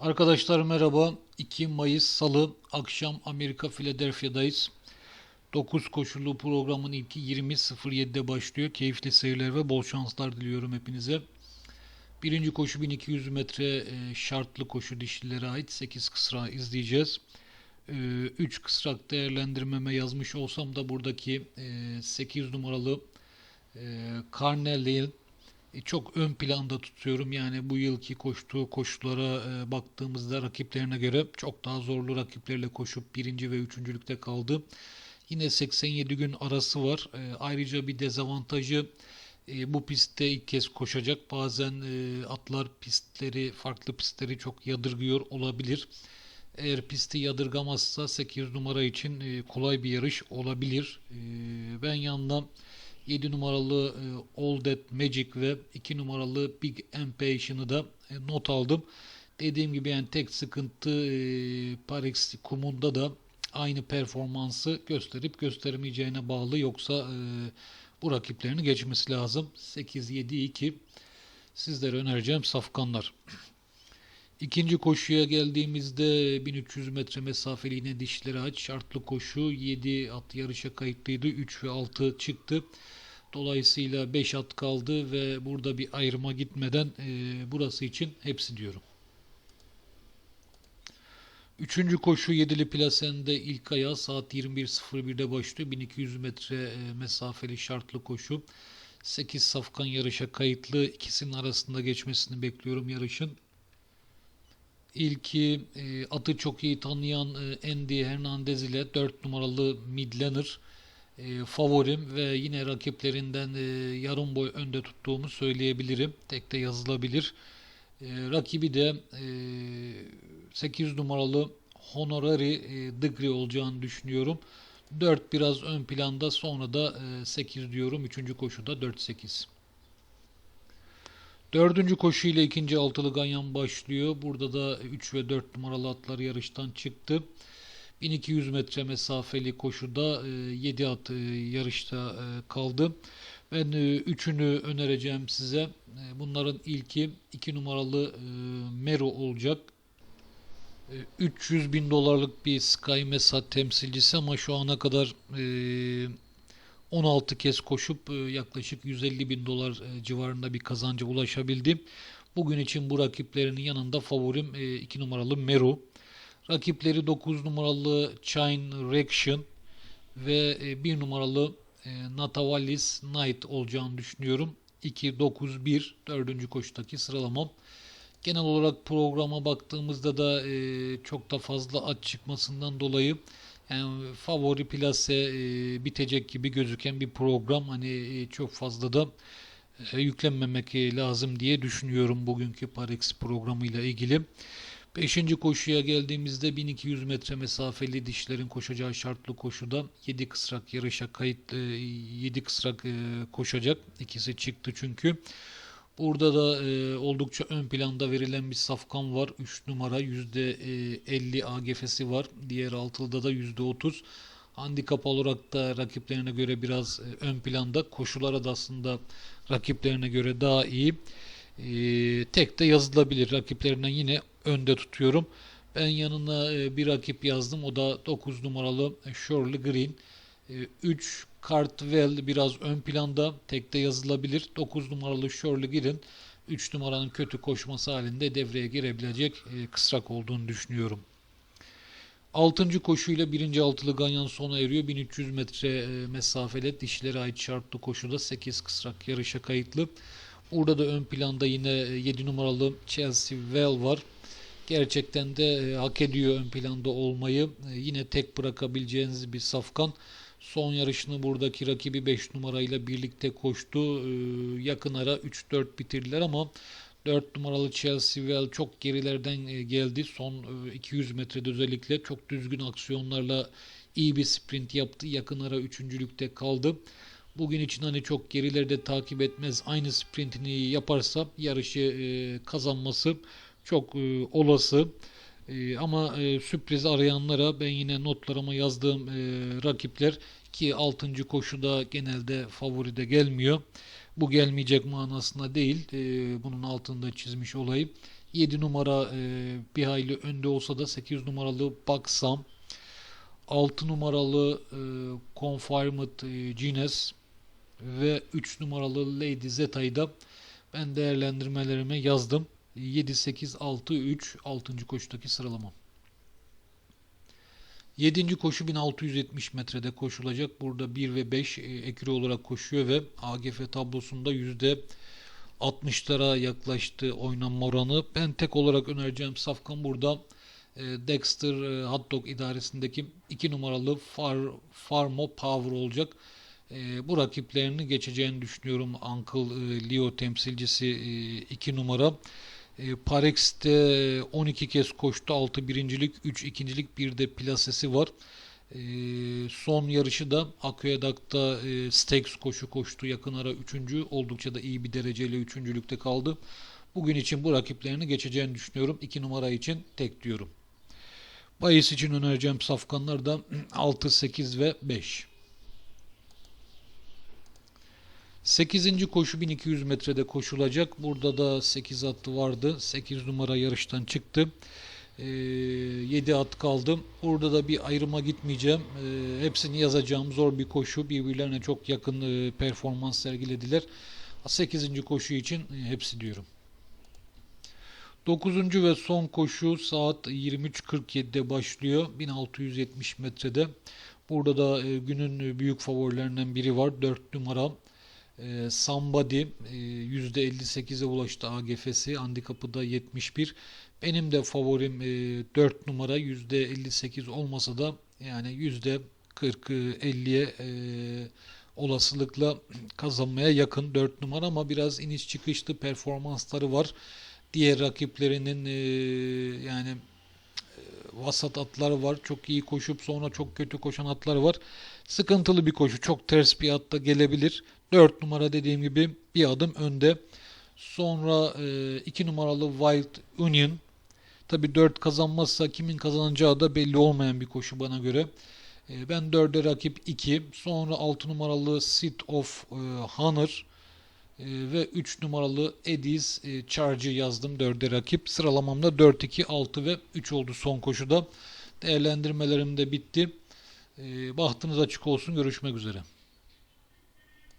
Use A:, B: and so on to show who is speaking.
A: Arkadaşlar merhaba. 2 Mayıs Salı akşam Amerika Philadelphia'dayız. 9 koşulu programın ilki 20.07'de başlıyor. Keyifli seyirler ve bol şanslar diliyorum hepinize. Birinci koşu 1200 metre e, şartlı koşu dişlilere ait 8 kısra izleyeceğiz. 3 kısrak değerlendirmeme yazmış olsam da buradaki 8 numaralı Carnell'in e, çok ön planda tutuyorum. Yani bu yılki koştuğu koşulara e, baktığımızda rakiplerine göre çok daha zorlu rakiplerle koşup birinci ve üçüncülükte kaldı. Yine 87 gün arası var. E, ayrıca bir dezavantajı e, bu pistte ilk kez koşacak. Bazen e, atlar pistleri, farklı pistleri çok yadırgıyor olabilir. Eğer pisti yadırgamazsa 8 numara için e, kolay bir yarış olabilir. E, ben yandan 7 numaralı e, All That Magic ve 2 numaralı Big Impatient'ı da e, not aldım. Dediğim gibi yani tek sıkıntı e, kumunda da aynı performansı gösterip göstermeyeceğine bağlı yoksa e, bu rakiplerini geçmesi lazım. 8-7-2 sizlere önereceğim safkanlar. İkinci koşuya geldiğimizde 1300 metre mesafeli yine dişleri aç. Şartlı koşu 7 at yarışa kayıtlıydı. 3 ve 6 çıktı. Dolayısıyla 5 at kaldı ve burada bir ayrıma gitmeden e, burası için hepsi diyorum. Üçüncü koşu yedili plasende ilk ayağı saat 21.01'de başlıyor. 1200 metre e, mesafeli şartlı koşu. 8 safkan yarışa kayıtlı. İkisinin arasında geçmesini bekliyorum yarışın. İlki e, atı çok iyi tanıyan e, Andy Hernandez ile 4 numaralı Midlaner e, favorim ve yine rakiplerinden e, yarım boy önde tuttuğumu söyleyebilirim. Tek de yazılabilir. E, rakibi de e, 8 numaralı Honorary e, Degree olacağını düşünüyorum. 4 biraz ön planda sonra da e, 8 diyorum. 3. koşuda 4-8. Dördüncü koşu ile ikinci altılı ganyan başlıyor. Burada da 3 ve 4 numaralı atlar yarıştan çıktı. 1200 metre mesafeli koşuda 7 e, at e, yarışta e, kaldı. Ben üçünü önereceğim size. Bunların ilki 2 numaralı Mero olacak. 300 bin dolarlık bir Sky Mesa temsilcisi ama şu ana kadar 16 kez koşup yaklaşık 150 bin dolar civarında bir kazanca ulaşabildi. Bugün için bu rakiplerinin yanında favorim 2 numaralı Meru. Rakipleri 9 numaralı Chain Reaction ve 1 e, numaralı e, Natavalis Knight olacağını düşünüyorum. 2, 9, 1 4. koşudaki sıralamam. Genel olarak programa baktığımızda da e, çok da fazla at çıkmasından dolayı yani favori plase bitecek gibi gözüken bir program. Hani çok fazla da yüklenmemek lazım diye düşünüyorum bugünkü Parex programıyla ilgili. Beşinci koşuya geldiğimizde 1200 metre mesafeli dişlerin koşacağı şartlı koşuda 7 kısrak yarışa kayıt 7 e, kısrak e, koşacak. İkisi çıktı çünkü. Burada da e, oldukça ön planda verilen bir safkan var. 3 numara %50 AGF'si var. Diğer altılıda da %30. Handikap olarak da rakiplerine göre biraz ön planda. Koşulara da aslında rakiplerine göre daha iyi. Tek de yazılabilir. Rakiplerinden yine önde tutuyorum. Ben yanına e, bir rakip yazdım. O da 9 numaralı Shirley Green. 3 e, Cartwell biraz ön planda. Tek de yazılabilir. 9 numaralı Shirley Green 3 numaranın kötü koşması halinde devreye girebilecek e, kısrak olduğunu düşünüyorum. 6. koşuyla 1. altılı ganyan sona eriyor. 1300 metre mesafede dişlere ait şartlı koşuda 8 kısrak yarışa kayıtlı. Burada da ön planda yine 7 numaralı Chelsea Well var. Gerçekten de e, hak ediyor ön planda olmayı. E, yine tek bırakabileceğiniz bir safkan. Son yarışını buradaki rakibi 5 numarayla birlikte koştu. E, yakın ara 3-4 bitirdiler ama 4 numaralı Chelsea Well çok gerilerden geldi. Son 200 metrede özellikle çok düzgün aksiyonlarla iyi bir sprint yaptı. Yakın ara üçüncülükte kaldı. Bugün için hani çok gerilerde takip etmez. Aynı sprintini yaparsa yarışı kazanması çok e, olası. E, ama e, sürpriz arayanlara ben yine notlarıma yazdığım e, rakipler ki 6. koşuda genelde favoride gelmiyor. Bu gelmeyecek manasında değil. E, bunun altında çizmiş olayım. 7 numara e, bir hayli önde olsa da 8 numaralı Baksam 6 numaralı e, Confirmed e, Gines ve 3 numaralı Lady Zeta'yı da ben değerlendirmelerime yazdım. 7, 8, 6, 3 6. koşudaki sıralamam. 7. koşu 1670 metrede koşulacak. Burada 1 ve 5 e, ekürü olarak koşuyor ve AGF tablosunda %60'lara yaklaştı oynanma oranı. Ben tek olarak önereceğim safkan burada e, Dexter e, Hot Dog idaresindeki 2 numaralı Far, Farmo Power olacak. Bu rakiplerini geçeceğini düşünüyorum. Uncle Leo temsilcisi 2 numara. E, Parex'te 12 kez koştu. 6 birincilik, 3 ikincilik, bir de plasesi var. E, son yarışı da Aqueduct'ta e, Stakes koşu koştu. Yakın ara 3. Oldukça da iyi bir dereceyle 3. kaldı. Bugün için bu rakiplerini geçeceğini düşünüyorum. 2 numara için tek diyorum. Bayis için önereceğim safkanlar da 6, 8 ve 5. 8. koşu 1200 metrede koşulacak. Burada da 8 atlı vardı. 8 numara yarıştan çıktı. Ee, 7 at kaldı. Burada da bir ayrıma gitmeyeceğim. Ee, hepsini yazacağım. Zor bir koşu. Birbirlerine çok yakın e, performans sergilediler. 8. koşu için e, hepsi diyorum. 9. ve son koşu saat 23.47'de başlıyor. 1670 metrede. Burada da e, günün büyük favorilerinden biri var. 4 numara e, Somebody e, %58'e ulaştı AGF'si. Handikapı da 71. Benim de favorim e, 4 numara %58 olmasa da yani %40-50'ye e, olasılıkla kazanmaya yakın 4 numara ama biraz iniş çıkışlı performansları var. Diğer rakiplerinin e, yani e, vasat atları var. Çok iyi koşup sonra çok kötü koşan atlar var. Sıkıntılı bir koşu. Çok ters bir atta gelebilir. 4 numara dediğim gibi bir adım önde. Sonra 2 e, numaralı Wild Union. Tabi 4 kazanmazsa kimin kazanacağı da belli olmayan bir koşu bana göre. E, ben 4'e rakip 2. Sonra 6 numaralı Seat of e, Honor ve 3 numaralı Edis Charge'ı yazdım 4'e rakip. Sıralamamda 4, 2, 6 ve 3 oldu son koşuda. Değerlendirmelerim de bitti. Bahtınız açık olsun. Görüşmek üzere.